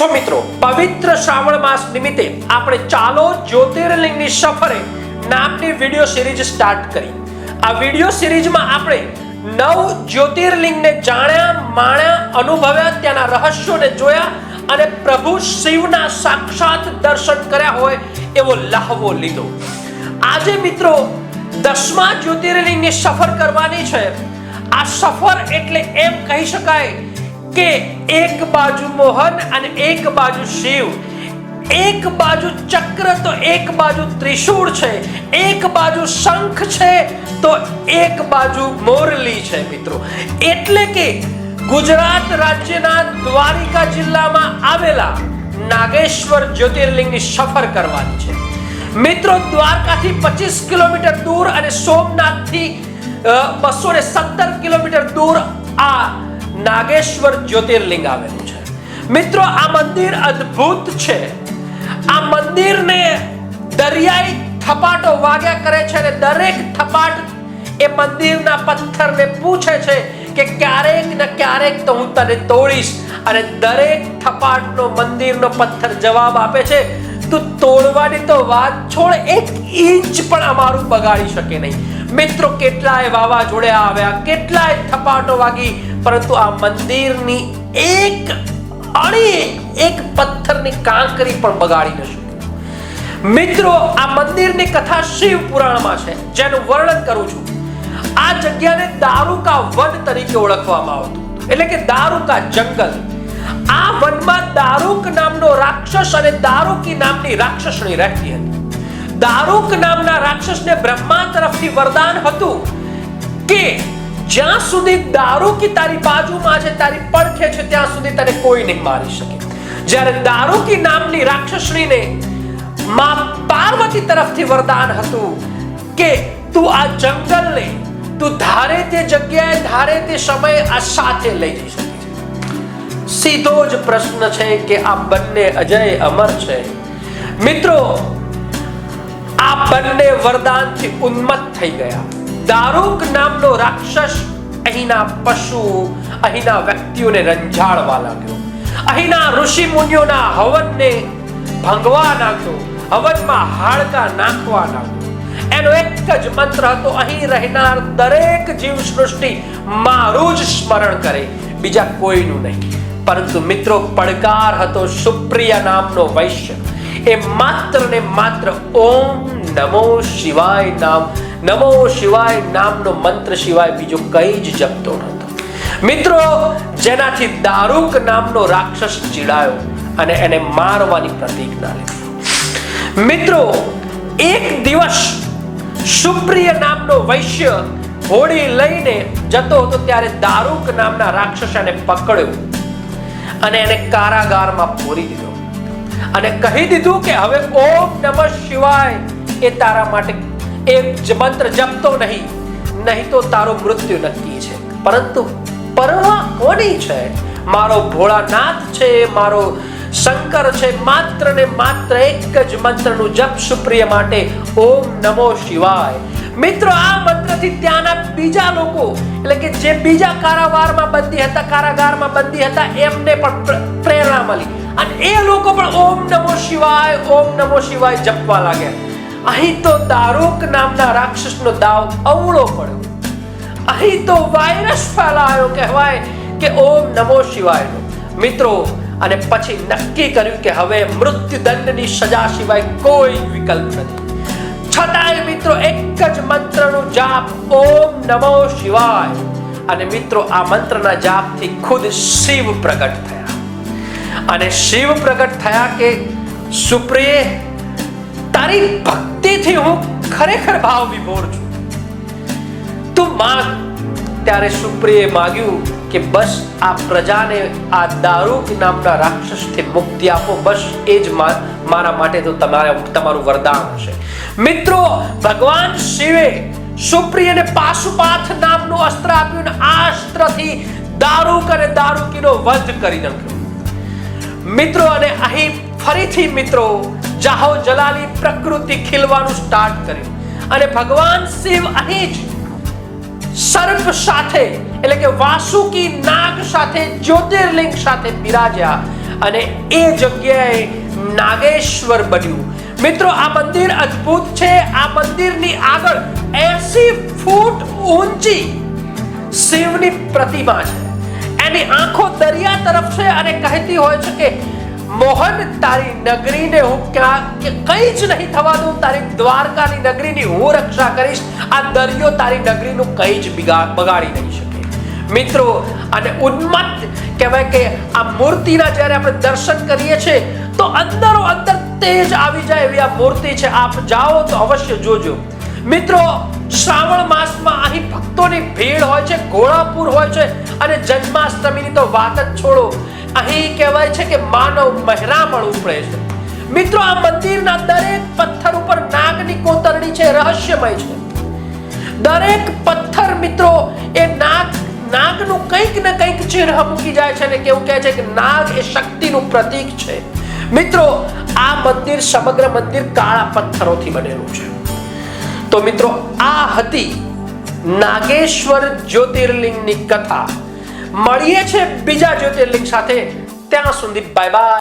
છો મિત્રો? પવિત્ર શ્રાવણ માસ નિમિત્તે આપણે ચાલો જ્યોતિર્લિંગની સફરે નામની વિડિયો સિરીઝ સ્ટાર્ટ કરી. આ વિડિયો સિરીઝમાં આપણે નવ જ્યોતિર્લિંગને જાણ્યા, માણ્યા, અનુભવ્યા, ત્યાંના રહસ્યોને જોયા અને પ્રભુ શિવના સાક્ષાત દર્શન કર્યા હોય એવો લહાવો લીધો. આજે મિત્રો દસમા જ્યોતિર્લિંગની સફર કરવાની છે. આ સફર એટલે એમ કહી શકાય કે એક બાજુ મોહન અને એક બાજુ શિવ. એક બાજુ ચક્ર તો એક બાજુ ત્રિશૂળ છે. એક બાજુ શંખ છે તો એક બાજુ મોરલી છે મિત્રો. એટલે કે ગુજરાત રાજ્યના દ્વારિકા જિલ્લામાં આવેલા નાગેશ્વર જ્યોતિર્લિંગની સફર કરવાની છે. મિત્રો, દ્વારકાથી પચીસ કિલોમીટર દૂર અને સોમનાથથી બસો ને સત્તર કિલોમીટર દૂર આ નાગેશ્વર જ્યોતિર્લિંગ આવેલું છે. મિત્રો, આ મંદિર અદ્ભુત છે. આ મંદિરને દરિયાઈ થપાટો વાગ્યા કરે છે અને દરેક થપાટ એ મંદિરના પથ્થરને પૂછે છે કે ક્યારેક ને ક્યારેક તો હું તને તોડીશ અને દરેક થપાટનો, મંદિરનો પથ્થર જવાબ આપે છે, તું તોડવાની તો વાત છોડ, એક ઇંચ પણ અમારું બગાડી શકે નહીં. મિત્રો, કેટલાય વાવાઝોડે આવ્યા, કેટલાય થપાટો વાગી, પરંતુ આ મંદિરની એક અણી, એક પથ્થરની કાંકરી પણ બગાડી ન શકે. મિત્રો, આ મંદિરની કથા શિવ પુરાણમાં છે, જેનું વર્ણન કરું છું. આ જગ્યાને દારૂકા વન તરીકે ઓળખવામાં આવતું એટલે કે દારૂકા જંગલ. આ વનમાં દારૂક નામનો રાક્ષસ અને દારૂકી નામની રાક્ષસણી રહેતી હતી. દારૂક નામના રાક્ષસને બ્રહ્મા તરફથી વરદાન હતું કે જ્યાં સુધી દારૂકી તારી બાજુમાં છે, તારી પડખે છે, ત્યાં સુધી તને કોઈ નહીં મારી શકે. જ્યારે દારૂકી નામની રાક્ષસણીને માં પાર્વતી તરફથી વરદાન હતું કે તું આ જંગલને, તું ધારે તે જગ્યાએ, ધારે તે સમયે આ સાથે લઈ જઈ શકે સીધો જ પ્રશ્ન છે કે આ બંને અજય અમર છે. મિત્રો આ બંને વરદાનથી ઉન્મત્ત થઈ ગયા. દારૂક નામનો રાક્ષસ અહીંના પશુ, અહીંના વ્યક્તિઓને રંજાડવા લાગ્યો. અહીંના ઋષિ મુનિઓના હવનને ભંગવા નાખ્યો હવનમાં હાડકા નાખવા નાખ્યો એનો એક જ મંત્ર હતો, અહીં રહેનાર દરેક જીવ સૃષ્ટિ મારું જ સ્મરણ કરે, બીજા કોઈનું નહીં. પરંતુ મિત્રો, પડકાર હતો સુપ્રિયા નામનો વૈશ્ય. એ માત્ર ને માત્ર ઓમ નમો શિવાય નામ. નમો શિવાય નામનો મંત્ર સિવાય બીજો કઈ જ જપતો નહોતો. મિત્રો, જેનાથી દારૂક નામનો રાક્ષસ ચીડાયો અને એને મારવાની પ્રતિજ્ઞા લીધી. મિત્રો, એક દિવસ સુપ્રિય નામનો વૈશ્ય હોડી લઈને જતો હતો ત્યારે દારૂક નામના રાક્ષસને પકડ્યો અને એને કારાગારમાં પૂરી દીધો. અને કહી દીધું કે હવે ઓમ નમઃ શિવાય એ તારા માટે એક જ મંત્ર જપતો નહીં. નહીં તો તારું મૃત્યુ નક્કી છે. પરંતુ પરવા કોની છે? મારો ભોળાનાથ છે, મારો શંકર છે, માત્ર ને માત્ર એક જ મંત્રનું જપ સુપ્રિય માટે ઓમ નમો શિવાય. મિત્રો, આ મંત્રથી ત્યાંના બીજા લોકો, એટલે કે જે બીજા કારાવારમાં બંધી હતા, કારાગારમાં બંધી હતા, એમને પણ પ્રેરણા મળી. અને એ લોકો પણ ઓમ નમો શિવાય, ઓમ નમો શિવાય જપવા લાગ્યા. અહીં તો દારૂક નામના રાક્ષસનો દાવ અવળો પડ્યો. અહીં તો વાયરસ ફેલાયો કહેવાય કે ઓમ નમો શિવાયનો. મિત્રો, અને પછી નક્કી કર્યું કે હવે મૃત્યુદંડની સજા સિવાય કોઈ વિકલ્પ નથી. છતાંય મિત્રો એક જ મંત્રનો જાપ, ઓમ નમો શિવાય. અને મિત્રો, આ મંત્રના જાપથી ખુદ શિવ પ્રગટ થયા. અને શિવ પ્રગટ થયા કે, સુપ્રિય, તારી ભક્તિથી હું ખરેખર ભાવ વિભોર છું. તું માંગ. ત્યારે સુપ્રિયે માગ્યું કે, બસ, આ પ્રજાને આ દારૂક નામના રાક્ષસથી મુક્તિ આપો. બસ, એ જ મારા માટે તો તમારે, તમારું વરદાન હશે. મિત્રો, ભગવાન શિવે સુપ્રિયને પાશુપાથ નામનું અસ્ત્ર આપ્યું અને આ અસ્ત્રથી દારૂક અને દારૂકીનો વધ કરી નાખ્યો. મિત્રો, અને અહીં ફરીથી મિત્રો, જાહો જલાલી પ્રકૃતિ ખીલવાનું સ્ટાર્ટ કર્યું. અને ભગવાન શિવ અહીં જ સર્પ સાથે, એટલે કે વાસુકી નાગ સાથે, જ્યોતિર્લિંગ સાથે બિરાજ્યા અને એ જગ્યાએ નાગેશ્વર બન્યું. મિત્રો, આ મંદિર અદ્ભુત છે. આ મંદિરની આગળ 80 ફૂટ ઊંચી શિવની પ્રતિમા છે. એની આંખો દરિયા તરફ છે અને કહેતી હોય છે કે, મોહન, તારી નગરીને હું ક્યાં, કે કંઈ જ નહીં થવા દઉં તારી દ્વારકાની નગરીની હું રક્ષા કરીશ. આ દરિયો તારી નગરીનું કંઈ જ બિગા- બગાડી નહીં શકે. મિત્રો, અને ઉન્મત્ત કહેવાય કે આ મૂર્તિના જ્યારે આપણે દર્શન કરીએ છીએ અંદરો અંદર તેજ આવી જાય એવી આ મૂર્તિ છે. આપ જાઓ તો અવશ્ય જોજો. મિત્રો, શ્રાવણ માસમાં અહીં ભક્તોની ભીડ હોય છે, ઘોડાપુર હોય છે અને જન્માષ્ટમીની તો વાત જ છોડો. અહીં કહેવાય છે કે માનવ મહેરામણ ઉપડે છે. મિત્રો, આ મંદિરના દરેક પથ્થર ઉપર નાગની કોતરણી છે, રહસ્યમય છે. દરેક પથ્થર, મિત્રો, એ નાગ, નાગનું કંઈક ને કંઈક ચિહ્ન મૂકી જાય છે ને કેવું કહે છે કે નાગ એ શક્તિનું પ્રતીક છે. મિત્રો, આ મંદિર સમગ્ર મંદિર કાળા પથ્થરોથી બનેલું છે. તો મિત્રો, આ હતી નાગેશ્વર જ્યોતિર્લિંગની કથા. મળીએ છે બીજા જ્યોતિર્લિંગ સાથે. ત્યાં સુધી બાય બાય